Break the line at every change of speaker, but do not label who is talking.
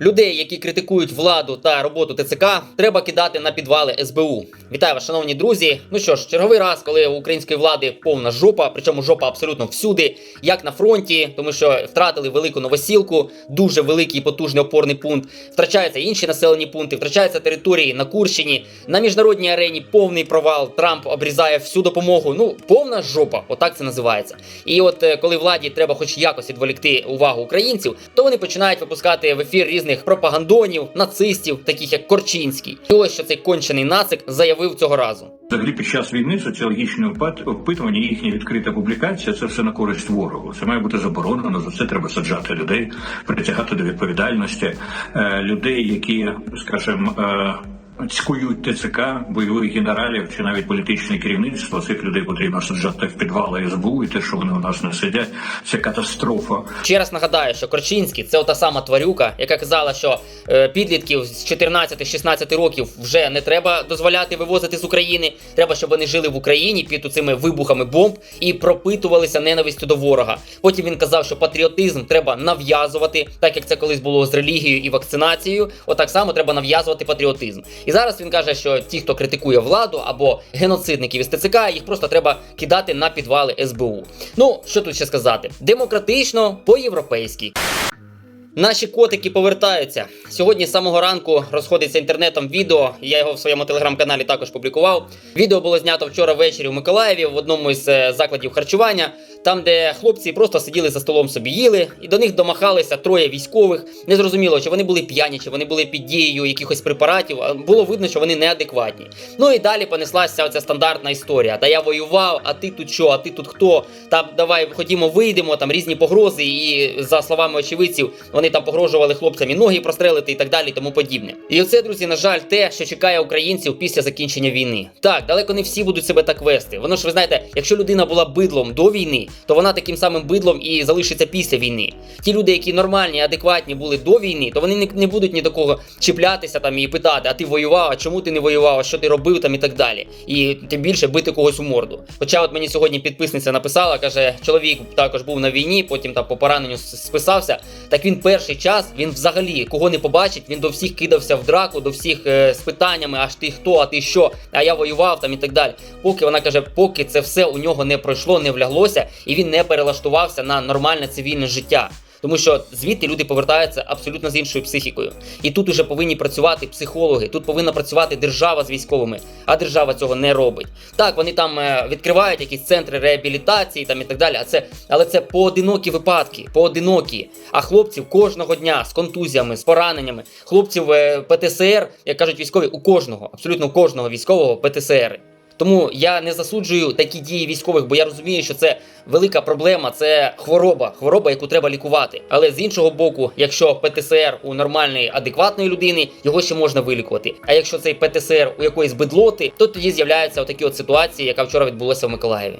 Людей, які критикують владу та роботу ТЦК, треба кидати на підвали СБУ. Вітаю вас, шановні друзі. Ну що ж, черговий раз, коли у української влади повна жопа, причому жопа абсолютно всюди, як на фронті, тому що втратили велику новосілку, дуже великий потужний опорний пункт. Втрачаються інші населені пункти, втрачаються території на Курщині. На міжнародній арені повний провал. Трамп обрізає всю допомогу. Ну, повна жопа, отак це називається. І от е, коли владі треба хоч якось відволікти увагу українців, то вони починають випускати в ефір різних пропагандонів, нацистів, таких як Корчинський. І ось що цей кончений нацик заявив цього разу.
Взагалі під час війни соціологічні опит- опитування, їхня відкрита публікація це все на користь ворогу. Це має бути заборонено. За це треба саджати людей, притягати до відповідальності е, людей, які, скажімо, е, цькують ТЦК, бойових генералів чи навіть політичне керівництво. Цих людей потрібно саджати в підвали СБУ, і те, що вони у нас не сидять, це катастрофа.
Ще раз нагадаю, що Корчинський це ота сама тварюка, яка казала, що е, підлітків з 14-16 років вже не треба дозволяти вивозити з України. Треба, щоб вони жили в Україні під цими вибухами бомб і пропитувалися ненавистю до ворога. Потім він казав, що патріотизм треба нав'язувати, так як це колись було з релігією і вакцинацією. Отак само треба нав'язувати патріотизм. І зараз він каже, що ті, хто критикує владу або геноцидників із ТЦК, їх просто треба кидати на підвали СБУ. Ну що тут ще сказати? Демократично, по-європейськи. Наші котики повертаються. Сьогодні з самого ранку розходиться інтернетом відео. Я його в своєму телеграм-каналі також публікував. Відео було знято вчора ввечері в Миколаєві в одному із е, закладів харчування, там, де хлопці просто сиділи за столом собі їли, і до них домахалися троє військових. Незрозуміло, чи вони були п'яні, чи вони були під дією якихось препаратів. а Було видно, що вони неадекватні. Ну і далі понеслася оця стандартна історія. Та я воював, а ти тут що, а ти тут хто? Там давай ходімо, вийдемо, там різні погрози, і за словами очевидців, вони там погрожували хлопцям і ноги прострелити і так далі, і тому подібне. І оце, друзі, на жаль, те, що чекає українців після закінчення війни. Так, далеко не всі будуть себе так вести. Воно ж ви знаєте, якщо людина була бидлом до війни, то вона таким самим бидлом і залишиться після війни. Ті люди, які нормальні, адекватні були до війни, то вони не, будуть ні до кого чіплятися там і питати, а ти воював, а чому ти не воював, а що ти робив там і так далі. І тим більше бити когось у морду. Хоча от мені сьогодні підписниця написала, каже, чоловік також був на війні, потім там по пораненню списався. Так він перший час, він взагалі кого не побачить, він до всіх кидався в драку, до всіх е, з питаннями, аж ти хто, а ти що, а я воював там і так далі. Поки вона каже, поки це все у нього не пройшло, не вляглося, і він не перелаштувався на нормальне цивільне життя. Тому що звідти люди повертаються абсолютно з іншою психікою. І тут уже повинні працювати психологи, тут повинна працювати держава з військовими, а держава цього не робить. Так, вони там е, відкривають якісь центри реабілітації там і так далі. А це, але це поодинокі випадки, поодинокі. А хлопців кожного дня з контузіями, з пораненнями, хлопців е, ПТСР, як кажуть військові, у кожного, абсолютно у кожного військового ПТСР. Тому я не засуджую такі дії військових, бо я розумію, що це велика проблема, це хвороба, хвороба, яку треба лікувати. Але з іншого боку, якщо ПТСР у нормальної, адекватної людини, його ще можна вилікувати. А якщо цей ПТСР у якоїсь бедлоти, то тоді з'являються отакі от ситуації, яка вчора відбулася в Миколаєві.